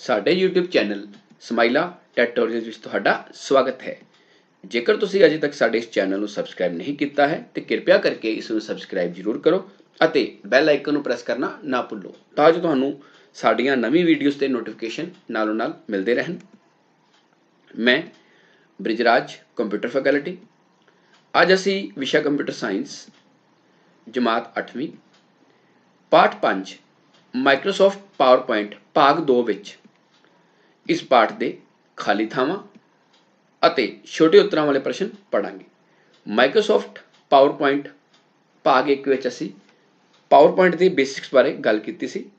ਸਾਡੇ YouTube channel ਸਮਾਈਲਾ ਟੈਟੋਰੀਅਲਸ ਵਿੱਚ ਤੁਹਾਡਾ ਸਵਾਗਤ ਹੈ। ਜੇਕਰ ਤੁਸੀਂ ਅਜੇ ਤੱਕ ਸਾਡੇ ਇਸ ਚੈਨਲ ਨੂੰ ਸਬਸਕ੍ਰਾਈਬ ਨਹੀਂ ਕੀਤਾ ਹੈ, ਤੇ ਕਿਰਪਾ ਕਰਕੇ ਇਸ ਨੂੰ ਸਬਸਕ੍ਰਾਈਬ ਜ਼ਰੂਰ ਕਰੋ ਅਤੇ ਬੈਲ ਆਈਕਨ ਨੂੰ ਪ੍ਰੈਸ ਕਰਨਾ ਨਾ ਭੁੱਲੋ ਤਾਂ ਜੋ ਤੁਹਾਨੂੰ ਸਾਡੀਆਂ ਨਵੀਂ ਵੀਡੀਓਜ਼ ਤੇ ਨੋਟੀਫਿਕੇਸ਼ਨ ਨਾਲੋਂ ਨਾਲ ਮਿਲਦੇ ਰਹਿਣ। ਮੈਂ ਬ੍ਰਿਜਰਾਜ, ਕੰਪਿਊਟਰ ਫੈਕਲਟੀ। ਅੱਜ ਅਸੀਂ ਵਿਸ਼ਾ ਕੰਪਿਊਟਰ ਸਾਇੰਸ, ਜਮਾਤ 8ਵੀਂ ਪਾਠ 5 ਮਾਈਕਰੋਸਾਫਟ ਪਾਵਰਪੁਆਇੰਟ ਭਾਗ 2 ਵਿੱਚ ਇਸ ਪਾਠ ਦੇ ਖਾਲੀ ਥਾਵਾਂ ਅਤੇ ਛੋਟੇ ਉੱਤਰਾਂ ਵਾਲੇ ਪ੍ਰਸ਼ਨ ਪੜਾਂਗੇ ਮਾਈਕਰੋਸਾਫਟ ਪਾਵਰਪੁਆਇੰਟ ਭਾਗ 1 ਵਿੱਚ ਅਸੀਂ ਪਾਵਰਪੁਆਇੰਟ ਦੀ ਬੇਸਿਕਸ ਬਾਰੇ ਗੱਲ ਕੀਤੀ ਸੀ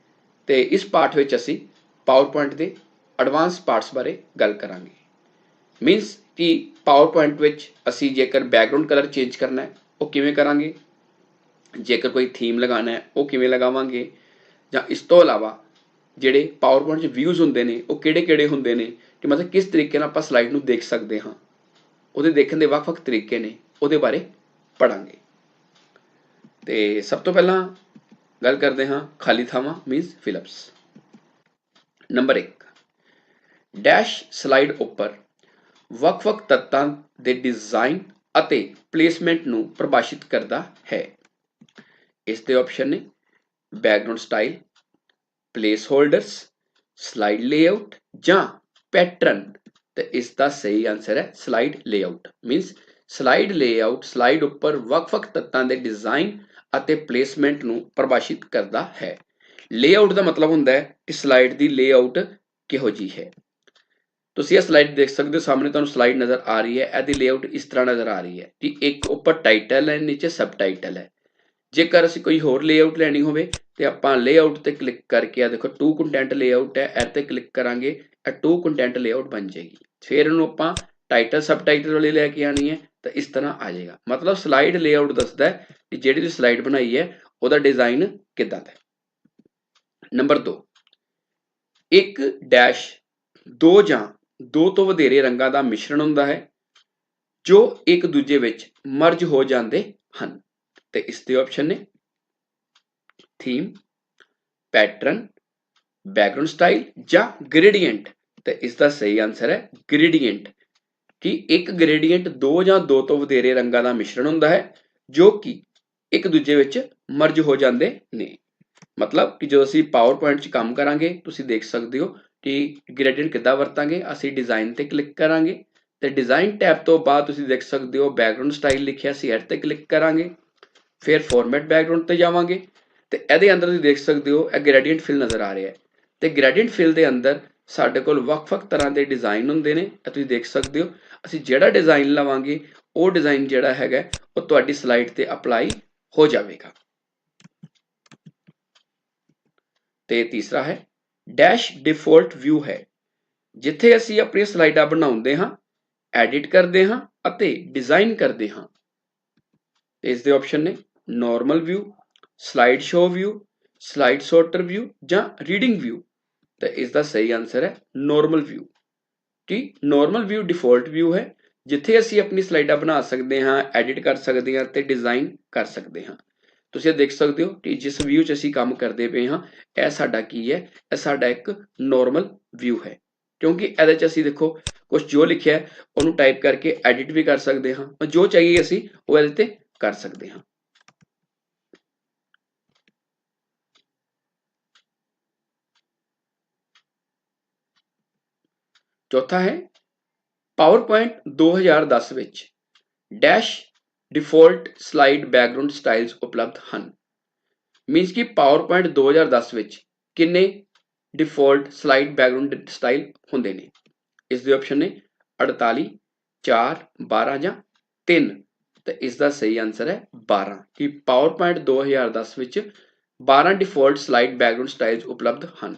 ਤੇ ਇਸ ਪਾਠ ਵਿੱਚ ਅਸੀਂ ਪਾਵਰਪੁਆਇੰਟ ਦੇ ਐਡਵਾਂਸ ਪਾਰਟਸ ਬਾਰੇ ਗੱਲ ਕਰਾਂਗੇ। ਮੀਨਸ ਕਿ ਪਾਵਰਪੁਆਇੰਟ ਵਿੱਚ ਅਸੀਂ ਜੇਕਰ ਬੈਕਗ੍ਰਾਉਂਡ ਕਲਰ ਚੇਂਜ ਕਰਨਾ ਹੈ, ਉਹ ਕਿਵੇਂ ਕਰਾਂਗੇ? ਜੇਕਰ ਕੋਈ ਥੀਮ ਲਗਾਉਣਾ ਹੈ, ਉਹ ਕਿਵੇਂ ਲਗਾਵਾਂਗੇ? ਜਾਂ ਇਸ ਤੋਂ ਇਲਾਵਾ ਜਿਹੜੇ ਪਾਵਰਪੁਆਇੰਟ 'ਚ ਵਿਊਜ਼ ਹੁੰਦੇ ਨੇ, ਉਹ ਕਿਹੜੇ-ਕਿਹੜੇ ਹੁੰਦੇ ਨੇ, ਕਿ ਮਤਲਬ ਕਿਸ ਤਰੀਕੇ ਨਾਲ ਆਪਾਂ ਸਲਾਈਡ ਨੂੰ ਦੇਖ ਸਕਦੇ ਹਾਂ। ਉਹਦੇ ਦੇਖਣ ਦੇ ਵੱਖ-ਵੱਖ ਤਰੀਕੇ ਨੇ, ਉਹਦੇ ਬਾਰੇ ਪੜਾਂਗੇ ਤੇ ਸਭ ਤੋਂ ਪਹਿਲਾਂ ਗੱਲ ਕਰਦੇ ਹਾਂ ਖਾਲੀ ਥਾਵਾਂ means fill ups number 1 dash slide ਉੱਪਰ ਵੱਖ-ਵੱਖ ਤੱਤਾਂ ਦੇ ਡਿਜ਼ਾਈਨ ਅਤੇ ਪਲੇਸਮੈਂਟ ਨੂੰ ਪਰਿਭਾਸ਼ਿਤ ਕਰਦਾ ਹੈ। ਇਸ ਦੇ ਆਪਸ਼ਨ ਨੇ background style placeholders slide layout ਜਾਂ ਪੈਟਰਨ ਤੇ ਇਸ ਦਾ ਸਹੀ ਆਨਸਰ ਹੈ slide layout means slide layout slide ਉੱਪਰ ਵੱਖ-ਵੱਖ ਤੱਤਾਂ ਦੇ ਡਿਜ਼ਾਈਨ ਅਤੇ ਪਲੇਸਮੈਂਟ ਨੂੰ ਪਰਿਭਾਸ਼ਿਤ ਕਰਦਾ ਹੈ। ਲੇਆਊਟ ਦਾ ਮਤਲਬ ਹੁੰਦਾ ਹੈ ਕਿ ਸਲਾਈਡ ਦੀ ਲੇਆਊਟ ਕਿਹੋ ਜੀ ਹੈ। ਤੁਸੀਂ ਇਹ ਸਲਾਈਡ ਦੇਖ ਸਕਦੇ ਹੋ, ਸਾਹਮਣੇ ਤੁਹਾਨੂੰ ਸਲਾਈਡ ਨਜ਼ਰ ਆ ਰਹੀ ਹੈ। ਇਹਦੀ ਲੇਆਊਟ ਇਸ ਤਰ੍ਹਾਂ ਨਜ਼ਰ ਆ ਰਹੀ ਹੈ ਕਿ ਇੱਕ ਉੱਪਰ ਟਾਈਟਲ ਹੈ, ਨੀਚੇ ਸਬ ਟਾਈਟਲ ਹੈ। ਜੇਕਰ ਅਸੀਂ ਕੋਈ ਹੋਰ ਲੇਆਊਟ ਲੈਣੀ ਹੋਵੇ ਤੇ ਆਪਾਂ ਲੇਆਊਟ ਤੇ ਕਲਿੱਕ ਕਰਕੇ ਆ ਦੇਖੋ ਟੂ ਕੰਟੈਂਟ ਲੇਆਊਟ ਹੈ, ਇਹ ਤੇ ਕਲਿੱਕ ਕਰਾਂਗੇ, ਇਹ ਟੂ ਕੰਟੈਂਟ ਲੇਆਊਟ ਬਣ ਜਾਏਗੀ। ਫਿਰ ਇਹਨੂੰ ਆਪਾਂ ਟਾਈਟਲ ਸਬ ਟਾਈਟਲ ਵਾਲੀ ਲੈ ਕੇ ਆਣੀ ਹੈ, ਤਾਂ ਇਸ ਤਰ੍ਹਾਂ ਆ ਜਾਏਗਾ। ਮਤਲਬ ਸਲਾਈਡ ਲੇਆਊਟ ਦੱਸਦਾ ਹੈ ਕਿ ਜਿਹੜੀ ਤੁਸੀਂ ਸਲਾਈਡ ਬਣਾਈ ਹੈ, ਉਹਦਾ ਡਿਜ਼ਾਈਨ ਕਿੱਦਾਂ ਦਾ ਨੰਬਰ 2 ਇੱਕ ਡੈਸ਼ ਦੋ ਜਾਂ ਦੋ ਤੋਂ ਵਧੇਰੇ ਰੰਗਾਂ ਦਾ ਮਿਸ਼ਰਣ ਹੁੰਦਾ ਹੈ, ਜੋ ਇੱਕ ਦੂਜੇ ਵਿੱਚ ਮਰਜ ਹੋ ਜਾਂਦੇ ਹਨ। ਤੇ ਇਸ ਦੇ ਆਪਸ਼ਨ ਨੇ ਥੀਮ ਪੈਟਰਨ ਬੈਕਗ੍ਰਾਉਂਡ ਸਟਾਈਲ ਜਾਂ ਗ੍ਰੇਡੀਐਂਟ ਤੇ ਇਸ ਦਾ ਸਹੀ ਆਨਸਰ ਹੈ ਗ੍ਰੇਡੀਐਂਟ ਕਿ ਇੱਕ ਗ੍ਰੇਡੀਐਂਟ ਦੋ ਜਾਂ ਦੋ ਤੋਂ ਵਧੇਰੇ ਰੰਗਾਂ ਦਾ ਮਿਸ਼ਰਣ ਹੁੰਦਾ ਹੈ, ਜੋ ਕਿ ਇੱਕ ਦੂਜੇ ਵਿੱਚ ਮਰਜ ਹੋ ਜਾਂਦੇ ਨੇ। ਮਤਲਬ ਕਿ ਜਦੋਂ ਅਸੀਂ ਪਾਵਰ ਪੁਆਇੰਟ 'ਚ ਕੰਮ ਕਰਾਂਗੇ, ਤੁਸੀਂ ਦੇਖ ਸਕਦੇ ਹੋ ਕਿ ਗ੍ਰੇਡੀਐਂਟ ਕਿੱਦਾਂ ਵਰਤਾਂਗੇ, ਅਸੀਂ ਡਿਜ਼ਾਈਨ ਤੇ ਕਲਿੱਕ ਕਰਾਂਗੇ ਤੇ ਡਿਜ਼ਾਈਨ ਟੈਬ ਤੋਂ ਬਾਅਦ ਤੁਸੀਂ ਦੇਖ ਸਕਦੇ ਹੋ ਬੈਕਗ੍ਰਾਉਂਡ ਸਟਾਈਲ ਲਿਖਿਆ ਸੀ ਐਡ ਤੇ ਕਲਿੱਕ ਕਰਾਂਗੇ। ਫਿਰ ਫਾਰਮੈਟ ਬੈਕਗ੍ਰਾਉਂਡ ਤੇ ਜਾਵਾਂਗੇ ਤੇ ਇਹਦੇ ਅੰਦਰ ਤੁਸੀਂ ਦੇਖ ਸਕਦੇ ਹੋ, ਇਹ ਗ੍ਰੇਡੀਐਂਟ ਫਿਲ ਨਜ਼ਰ ਆ ਰਿਹਾ ਹੈ। ਤੇ ਗ੍ਰੇਡੀਐਂਟ ਫਿਲ ਦੇ ਅੰਦਰ ਸਾਡੇ ਕੋਲ ਵੱਖ-ਵੱਖ ਤਰ੍ਹਾਂ ਦੇ ਡਿਜ਼ਾਈਨ ਹੁੰਦੇ ਨੇ, ਇਹ ਤੁਸੀਂ ਦੇਖ ਸਕਦੇ ਹੋ। ਅਸੀਂ ਜਿਹੜਾ ਡਿਜ਼ਾਈਨ ਲਵਾਂਗੇ, ਉਹ ਡਿਜ਼ਾਈਨ ਜਿਹੜਾ ਹੈਗਾ, ਉਹ ਤੁਹਾਡੀ ਸਲਾਈਡ ਤੇ ਅਪਲਾਈ ਹੋ ਜਾਵੇਗਾ। ਤੇ ਤੀਸਰਾ ਹੈ ਡੈਸ਼ ਡਿਫਾਲਟ ਵਿਊ ਹੈ। ਜਿੱਥੇ ਅਸੀਂ ਆਪਣੀ ਸਲਾਈਡਾਂ ਬਣਾਉਂਦੇ ਹਾਂ ਐਡਿਟ ਕਰਦੇ ਹਾਂ ਅਤੇ ਡਿਜ਼ਾਈਨ ਕਰਦੇ ਹਾਂ। ਇਸ ਦੇ ਆਪਸ਼ਨ ਨੇ normal view slide show view slide sorter view ਜਾਂ ਰੀਡਿੰਗ ਵਿਊ ਤਾਂ ਇਸ ਦਾ ਸਹੀ ਆਨਸਰ ਹੈ ਨਾਰਮਲ ਵਿਊ ਕਿ ਨਾਰਮਲ ਵਿਊ ਡਿਫਾਲਟ ਵਿਊ ਹੈ। ਜਿੱਥੇ ਅਸੀਂ ਆਪਣੀ ਸਲਾਈਡਾਂ ਬਣਾ ਸਕਦੇ ਹਾਂ ਐਡਿਟ ਕਰ ਸਕਦੇ ਹਾਂ ਤੇ ਡਿਜ਼ਾਈਨ ਕਰ ਸਕਦੇ ਹਾਂ। ਤੁਸੀਂ ਇਹ ਦੇਖ ਸਕਦੇ ਹੋ ਕਿ ਜਿਸ ਵਿਊ 'ਚ ਅਸੀਂ ਕੰਮ ਕਰਦੇ ਪਏ ਹਾਂ, ਇਹ ਸਾਡਾ ਕੀ ਹੈ? ਇਹ ਸਾਡਾ ਇੱਕ ਨਾਰਮਲ ਵਿਊ ਹੈ। ਕਿਉਂਕਿ ਇਹਦੇ 'ਚ ਅਸੀਂ ਦੇਖੋ ਕੁਝ ਜੋ ਲਿਖਿਆ ਉਹਨੂੰ ਟਾਈਪ ਕਰਕੇ ਐਡਿਟ ਵੀ ਕਰ ਸਕਦੇ ਹਾਂ। ਜੋ ਚਾਹੀਏ ਅਸੀਂ, ਉਹ ਇਹਦੇ ਤੇ ਕਰ ਸਕਦੇ ਹਾਂ। ਚੌਥਾ ਹੈ ਪਾਵਰਪੁਆਇੰਟ 2010 ਵਿੱਚ dash default slide background styles ਉਪਲਬਧ ਹਨ। ਮੀਨਸ ਕਿ ਪਾਵਰਪੁਆਇੰਟ 2010 ਵਿੱਚ ਕਿੰਨੇ ਡਿਫਾਲਟ ਸਲਾਈਡ ਬੈਕਗ੍ਰਾਉਂਡ ਸਟਾਈਲ ਹੁੰਦੇ ਨੇ? ਇਸ ਦੇ ਆਪਸ਼ਨ ਨੇ 48 4 12 ਜਾਂ 3 ਤੇ ਇਸ ਦਾ ਸਹੀ ਆਨਸਰ ਹੈ 12 ਕਿ ਪਾਵਰਪੁਆਇੰਟ 2010 ਵਿੱਚ 12 ਡਿਫਾਲਟ ਸਲਾਈਡ ਬੈਕਗ੍ਰਾਉਂਡ ਸਟਾਈਲਸ ਉਪਲਬਧ ਹਨ?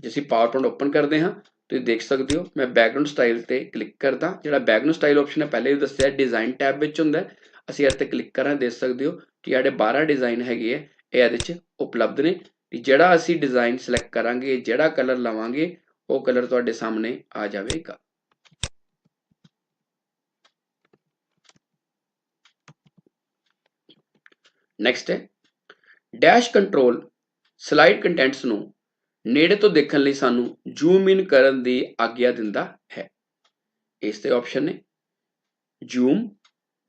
ਜੇ ਅਸੀਂ ਪਾਵਰਪੁਆਇੰਟ ਓਪਨ ਕਰਦੇ ਹਾਂ, ਤੁਸੀਂ ਦੇਖ ਸਕਦੇ ਹੋ, ਮੈਂ ਬੈਕਗ੍ਰਾਉਂਡ ਸਟਾਈਲ ਤੇ ਕਲਿੱਕ ਕਰਦਾ, ਜਿਹੜਾ ਬੈਕਗ੍ਰਾਉਂਡ ਸਟਾਈਲ ਆਪਸ਼ਨ ਹੈ, ਪਹਿਲੇ ਵੀ ਦੱਸਿਆ ਡਿਜ਼ਾਈਨ ਟੈਬ ਵਿੱਚ ਹੁੰਦਾ ਅਸੀਂ ਇਸ ਤੇ ਕਲਿੱਕ ਕਰਾਂ, ਦੇਖ ਸਕਦੇ ਹੋ ਕਿ ਸਾਡੇ 12 ਡਿਜ਼ਾਈਨ ਹੈਗੇ ਆ ਇਹ ਇਹਦੇ ਵਿੱਚ ਉਪਲਬਧ ਨੇ। ਜਿਹੜਾ ਅਸੀਂ ਡਿਜ਼ਾਈਨ ਸਿਲੈਕਟ ਕਰਾਂਗੇ, ਜਿਹੜਾ ਕਲਰ ਲਵਾਂਗੇ, ਉਹ ਕਲਰ ਤੁਹਾਡੇ ਸਾਹਮਣੇ ਆ ਜਾਵੇਗਾ। ਨੈਕਸਟ ਹੈ। ਡੈਸ਼ ਕੰਟਰੋਲ ਸਲਾਈਡ ਕੰਟੈਂਟਸ ਨੂੰ ਨੇੜੇ ਤੋਂ ਦੇਖਣ ਲਈ ਸਾਨੂੰ ਜ਼ੂਮ ਇਨ ਕਰਨ ਦੀ ਆਗਿਆ ਦਿੰਦਾ ਹੈ। ਇਸ ਤੇ ਆਪਸ਼ਨ ਨੇ ਜ਼ੂਮ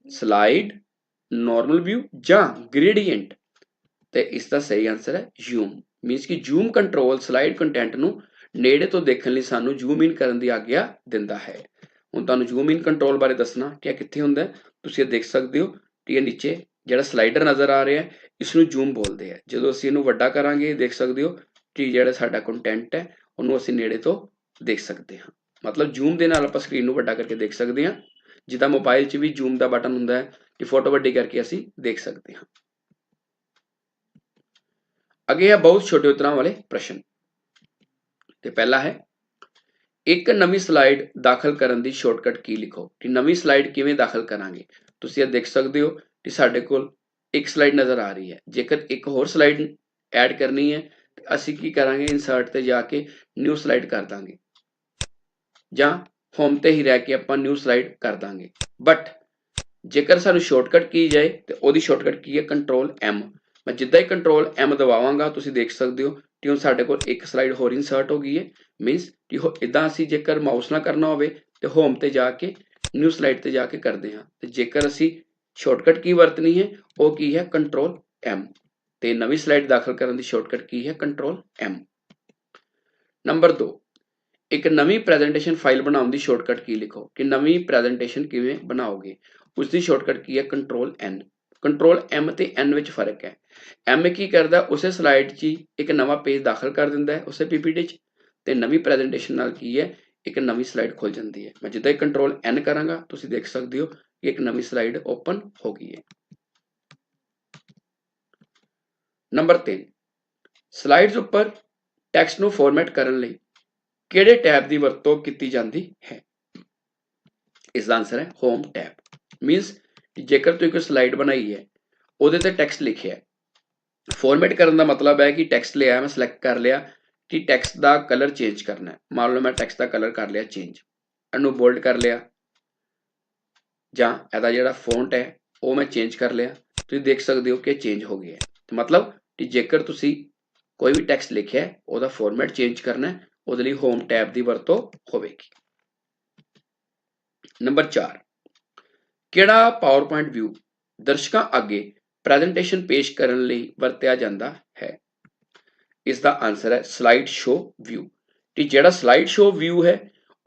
ਸਲਾਈਡ ਨਾਰਮਲ ਵਿਊ ਜਾਂ ਗ੍ਰੇਡੀਐਂਟ ਤੇ ਇਸ ਦਾ ਸਹੀ ਆਨਸਰ ਹੈ ਜ਼ੂਮ ਮੀਨਸ ਕਿ ਜ਼ੂਮ ਕੰਟਰੋਲ ਸਲਾਈਡ ਕੰਟੈਂਟ ਨੂੰ ਨੇੜੇ ਤੋਂ ਦੇਖਣ ਲਈ ਸਾਨੂੰ ਜ਼ੂਮ ਇਨ ਕਰਨ ਦੀ ਆਗਿਆ ਦਿੰਦਾ ਹੈ। ਹੁਣ ਤੁਹਾਨੂੰ ਜ਼ੂਮ ਇਨ ਕੰਟਰੋਲ ਬਾਰੇ ਦੱਸਣਾ ਕਿ ਇਹ ਕਿੱਥੇ ਹੁੰਦਾ ਤੁਸੀਂ ਇਹ ਦੇਖ ਸਕਦੇ ਹੋ ਕਿ ਇਹ ਨੀਚੇ ਜਿਹੜਾ ਸਲਾਈਡਰ ਨਜ਼ਰ ਆ ਰਿਹਾ ਹੈ ਇਸ ਨੂੰ ਜ਼ੂਮ ਬੋਲਦੇ ਆ। ਜਦੋਂ ਅਸੀਂ ਇਹਨੂੰ ਵੱਡਾ ਕਰਾਂਗੇ, ਦੇਖ ਸਕਦੇ ਹੋ ਕਿ ਜਿਹੜਾ ਸਾਡਾ ਕੰਟੈਂਟ ਹੈ, ਉਹਨੂੰ ਅਸੀਂ ਨੇੜੇ ਤੋਂ ਦੇਖ ਸਕਦੇ ਹਾਂ। ਮਤਲਬ ਜ਼ੂਮ ਦੇ ਨਾਲ ਆਪਾਂ ਸਕਰੀਨ ਨੂੰ ਵੱਡਾ ਕਰਕੇ ਦੇਖ ਸਕਦੇ ਹਾਂ। ਜਿੱਦਾਂ ਮੋਬਾਈਲ 'ਚ ਵੀ ਜ਼ੂਮ ਦਾ ਬਟਨ ਹੁੰਦਾ ਹੈ ਕਿ ਫੋਟੋ ਵੱਡੀ ਕਰਕੇ ਅਸੀਂ ਦੇਖ ਸਕਦੇ ਹਾਂ। ਅੱਗੇ ਆ ਬਹੁਤ ਛੋਟੇ ਉਤਰਾਂ ਵਾਲੇ ਪ੍ਰਸ਼ਨ। ਤੇ ਪਹਿਲਾ ਹੈ, ਇੱਕ ਨਵੀਂ ਸਲਾਈਡ ਦਾਖਲ ਕਰਨ ਦੀ ਸ਼ਾਰਟਕਟ ਕੀ ਲਿਖੋ? ਕਿ ਨਵੀਂ ਸਲਾਈਡ ਕਿਵੇਂ ਦਾਖਲ ਕਰਾਂਗੇ? ਤੁਸੀਂ ਇਹ ਦੇਖ ਸਕਦੇ ਹੋ ਕਿ ਸਾਡੇ ਕੋਲ ਇੱਕ ਸਲਾਈਡ ਨਜ਼ਰ ਆ ਰਹੀ ਹੈ। ਜੇਕਰ ਇੱਕ ਹੋਰ ਸਲਾਈਡ ਐਡ ਕਰਨੀ ਹੈ, ਤੇ ਅਸੀਂ ਕੀ ਕਰਾਂਗੇ? ਇਨਸਰਟ ਤੇ ਜਾ ਕੇ ਨਿਊ ਸਲਾਈਡ ਕਰ ਦਾਂਗੇ। ਜਾਂ ਹੋਮ ਤੇ ਹੀ ਰਹਿ ਕੇ ਆਪਾਂ ਨਿਊ ਸਲਾਈਡ ਕਰ ਦਾਂਗੇ। ਬਟ ਜੇਕਰ ਸਾਨੂੰ ਸ਼ਾਰਟਕਟ ਕੀ ਜਾਏ, ਤੇ ਉਹਦੀ ਸ਼ਾਰਟਕਟ ਕੀ ਹੈ? ਕੰਟਰੋਲ ਐਮ ਮੈਂ ਜਿੱਦਾਂ ਹੀ ਕੰਟਰੋਲ ਐਮ ਦਬਾਵਾਂਗਾ, ਤੁਸੀਂ ਦੇਖ ਸਕਦੇ ਹੋ ਕਿ ਹੁਣ ਸਾਡੇ ਕੋਲ ਇੱਕ ਸਲਾਈਡ ਹੋਰ ਇਨਸਰਟ ਹੋ ਗਈ ਹੈ। ਮੀਨਸ ਕਿ ਇਦਾਂ ਅਸੀਂ ਜੇਕਰ ਮਾਊਸ ਨਾਲ ਕਰਨਾ ਹੋਵੇ, ਤੇ ਹੋਮ ਤੇ ਜਾ ਕੇ ਨਿਊ ਸਲਾਈਡ ਤੇ ਜਾ ਕੇ ਕਰਦੇ ਹਾਂ। ਤੇ ਜੇਕਰ ਅਸੀਂ ਸ਼ਾਰਟਕਟ ਕੀ ਵਰਤਣੀ ਹੈ? ਉਹ ਕੀ ਹੈ? ਕੰਟਰੋਲ ਐਮ ਤੇ ਨਵੀਂ ਸਲਾਈਡ ਦਾਖਲ ਕਰਨ ਦੀ ਸ਼ਾਰਟਕਟ ਕੀ ਹੈ? ਕੰਟਰੋਲ ਐਮ ਨੰਬਰ 2 ਇੱਕ ਨਵੀਂ ਪ੍ਰੈਜੈਂਟੇਸ਼ਨ ਫਾਈਲ ਬਣਾਉਣ ਦੀ ਸ਼ਾਰਟਕਟ ਕੀ ਲਿਖੋ? ਕਿ ਨਵੀਂ ਪ੍ਰੈਜੈਂਟੇਸ਼ਨ ਕਿਵੇਂ ਬਣਾਓਗੇ? ਉਸ ਦੀ ਸ਼ਾਰਟਕਟ ਕੀ ਹੈ? ਕੰਟਰੋਲ ਐਨ ਕੰਟਰੋਲ ਐਮ ਤੇ ਐਨ ਵਿੱਚ ਫ਼ਰਕ ਹੈ। ਐਮ ਕੀ ਕਰਦਾ? ਉਸੇ ਸਲਾਈਡ 'ਚ ਇੱਕ ਨਵਾਂ ਪੇਜ ਦਾਖਲ ਕਰ ਦਿੰਦਾ ਹੈ, ਉਸੇ ਪੀਪੀਟੀ 'ਚ। ਤੇ ਨਵੀਂ ਪ੍ਰੈਜੈਂਟੇਸ਼ਨ ਨਾਲ ਕੀ ਹੈ? ਇੱਕ ਨਵੀਂ ਸਲਾਈਡ ਖੁੱਲ ਜਾਂਦੀ ਹੈ। ਮੈਂ ਜਿੱਦਾਂ ਹੀ ਕੰਟਰੋਲ ਐਨ ਕਰਾਂਗਾ, ਤੁਸੀਂ ਦੇਖ ਸਕਦੇ ਹੋ ਕਿ ਇੱਕ ਨਵੀਂ ਸਲਾਈਡ ਓਪਨ ਹੋ ਗਈ ਹੈ ਨੰਬਰ 3 ਸਲਾਈਡਸ ਉੱਪਰ ਟੈਕਸਟ ਨੂੰ ਫਾਰਮੈਟ ਕਰਨ ਲਈ ਕਿਹੜੇ ਟੈਬ ਦੀ ਵਰਤੋਂ ਕੀਤੀ ਜਾਂਦੀ ਹੈ ਇਸ ਦਾ ਆਨਸਰ ਹੈ ਹੋਮ ਟੈਬ ਮੀਨਸ ਜੇਕਰ ਤੁਸੀਂ ਕੋਈ ਸਲਾਈਡ ਬਣਾਈ ਹੈ ਉਹਦੇ ਤੇ ਟੈਕਸਟ ਲਿਖਿਆ ਹੈ ਫਾਰਮੈਟ ਕਰਨ ਦਾ ਮਤਲਬ ਹੈ ਕਿ ਟੈਕਸਟ ਲਿਆ ਮੈਂ ਸਿਲੈਕਟ ਕਰ ਲਿਆ ਕਿ ਟੈਕਸਟ ਦਾ ਕਲਰ ਚੇਂਜ ਕਰਨਾ ਹੈ ਮੰਨ ਲਓ ਮੈਂ ਟੈਕਸਟ ਦਾ ਕਲਰ ਕਰ ਲਿਆ ਚੇਂਜ ਇਹਨੂੰ ਬੋਲਡ ਕਰ ਲਿਆ ਜਾਂ ਇਹਦਾ ਜਿਹੜਾ ਫੌਂਟ ਹੈ, ਉਹ ਮੈਂ ਚੇਂਜ ਕਰ ਲਿਆ। ਤੁਸੀਂ ਦੇਖ ਸਕਦੇ ਹੋ ਕਿ ਚੇਂਜ ਹੋ ਗਿਆ ਹੈ। ਮਤਲਬ ਕਿ ਜੇਕਰ ਤੁਸੀਂ ਕੋਈ ਵੀ ਟੈਕਸਟ ਲਿਖਿਆ ਉਹਦਾ ਫਾਰਮੈਟ ਚੇਂਜ ਕਰਨਾ ਹੈ, ਉਹਦੇ ਲਈ ਹੋਮ ਟੈਬ ਦੀ ਵਰਤੋਂ ਹੋਵੇਗੀ। ਨੰਬਰ 4 ਕਿਹੜਾ ਪਾਵਰਪੁਆਇੰਟ ਵਿਊ ਦਰਸ਼ਕਾਂ ਅੱਗੇ ਪ੍ਰੈਜੈਂਟੇਸ਼ਨ ਪੇਸ਼ ਕਰਨ ਲਈ ਵਰਤਿਆ ਜਾਂਦਾ ਹੈ? ਇਸ ਦਾ ਆਨਸਰ ਹੈ ਸਲਾਈਡ ਸ਼ੋ ਵਿਊ ਕਿ ਜਿਹੜਾ ਸਲਾਈਡ ਸ਼ੋ ਵਿਊ ਹੈ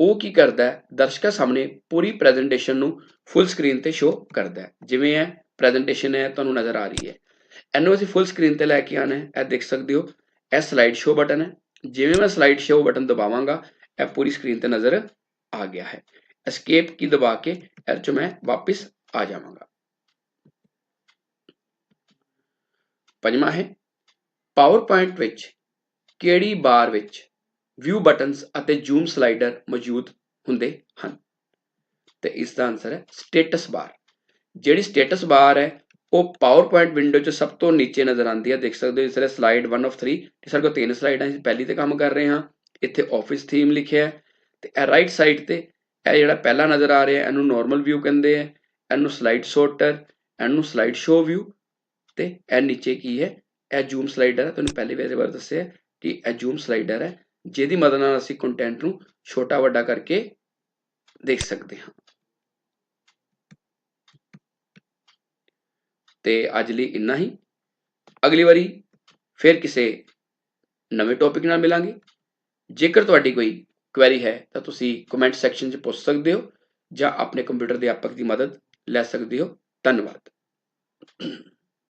ਉਹ ਕੀ ਕਰਦਾ ਹੈ? ਦਰਸ਼ਕਾਂ ਸਾਹਮਣੇ ਪੂਰੀ ਪ੍ਰੈਜੈਂਟੇਸ਼ਨ ਨੂੰ ਫੁੱਲ ਸਕਰੀਨ ਤੇ ਸ਼ੋ ਕਰਦਾ ਹੈ। ਜਿਵੇਂ ਇਹ ਪ੍ਰੈਜੈਂਟੇਸ਼ਨ ਹੈ ਤੁਹਾਨੂੰ ਨਜ਼ਰ ਆ ਰਹੀ ਹੈ। ਇਹਨੂੰ ਅਸੀਂ ਫੁੱਲ ਸਕਰੀਨ ਤੇ ਲੈ ਕੇ ਆਣਾ ਹੈ। ਇਹ ਦੇਖ ਸਕਦੇ ਹੋ, ਇਹ ਸਲਾਈਡ ਸ਼ੋ ਬਟਨ ਹੈ। ਜਿਵੇਂ ਮੈਂ ਸਲਾਈਡ ਸ਼ੋ ਬਟਨ ਦਬਾਵਾਂਗਾ, ਇਹ ਪੂਰੀ ਸਕਰੀਨ ਤੇ ਨਜ਼ਰ ਆ ਗਿਆ ਹੈ। ਐਸਕੇਪ ਕੀ ਦਬਾ ਕੇ ਇਹ ਚੋਂ ਮੈਂ ਵਾਪਸ ਆ ਜਾਵਾਂਗਾ। ਪੰਜਵਾਂ ਹੈ ਪਾਵਰਪੁਆਇੰਟ ਵਿੱਚ ਕਿਹੜੀ ਬਾਰ ਵਿੱਚ ਵਿਊ ਬਟਨਸ ਅਤੇ ਜ਼ੂਮ ਸਲਾਈਡਰ ਮੌਜੂਦ ਹੁੰਦੇ ਹਨ। ਤੇ ਇਸ ਦਾ ਆਨਸਰ ਹੈ ਸਟੇਟਸ ਬਾਰ ਜਿਹੜੀ ਸਟੇਟਸ ਬਾਰ ਹੈ, ਉਹ ਪਾਵਰਪੁਆਇੰਟ ਵਿੰਡੋ 'ਚ ਸਭ ਤੋਂ ਨੀਚੇ ਨਜ਼ਰ ਆਉਂਦੀ ਹੈ। ਦੇਖ ਸਕਦੇ ਹੋ, ਇਸ ਤਰ੍ਹਾਂ ਸਲਾਈਡ 1 ਆਫ 3 ਸਾਡੇ ਕੋਲ ਤਿੰਨ ਸਲਾਈਡਾਂ ਅਸੀਂ ਪਹਿਲੀ ਤੇ ਕੰਮ ਕਰ ਰਹੇ ਹਾਂ। ਇੱਥੇ ਆਫਿਸ ਥੀਮ ਲਿਖਿਆ ਹੈ। ਤੇ ਇਹ ਰਾਈਟ ਸਾਈਡ ਤੇ ਇਹ ਜਿਹੜਾ ਪਹਿਲਾ ਨਜ਼ਰ ਆ ਰਿਹਾ, ਇਹਨੂੰ ਨਾਰਮਲ ਵਿਊ ਕਹਿੰਦੇ ਆ। ਇਹਨੂੰ ਸਲਾਈਡ ਸੌਰਟਰ ਇਹਨੂੰ ਸਲਾਈਡ ਸ਼ੋ ਵਿਊ ਤੇ ਇਹ ਨੀਚੇ ਕੀ ਹੈ? ਇਹ ਜ਼ੂਮ ਸਲਾਈਡਰ ਹੈ। ਤੁਹਾਨੂੰ ਪਹਿਲੇ ਵੀ ਵਾਰ ਦੱਸਿਆ ਕਿ ਇਹ ਜ਼ੂਮ ਸਲਾਈਡਰ ਹੈ। ਜਿਹਦੀ ਮਦਦ ਨਾਲ ਅਸੀਂ ਕੰਟੈਂਟ ਨੂੰ ਛੋਟਾ ਵੱਡਾ ਕਰਕੇ ਦੇਖ ਸਕਦੇ ਹਾਂ। ਤੇ ਅੱਜ ਲਈ ਇੰਨਾ ਹੀ। ਅਗਲੀ ਵਾਰੀ ਫਿਰ ਕਿਸੇ ਨਵੇਂ ਟੌਪਿਕ ਨਾਲ ਮਿਲਾਂਗੇ। ਜੇਕਰ ਤੁਹਾਡੀ ਕੋਈ ਕੁਐਰੀ ਹੈ, ਤਾਂ ਤੁਸੀਂ ਕਮੈਂਟ ਸੈਕਸ਼ਨ 'ਚ ਪੁੱਛ ਸਕਦੇ ਹੋ ਜਾਂ ਆਪਣੇ ਕੰਪਿਊਟਰ ਅਧਿਆਪਕ ਦੀ ਮਦਦ ਲੈ ਸਕਦੇ ਹੋ। ਧੰਨਵਾਦ।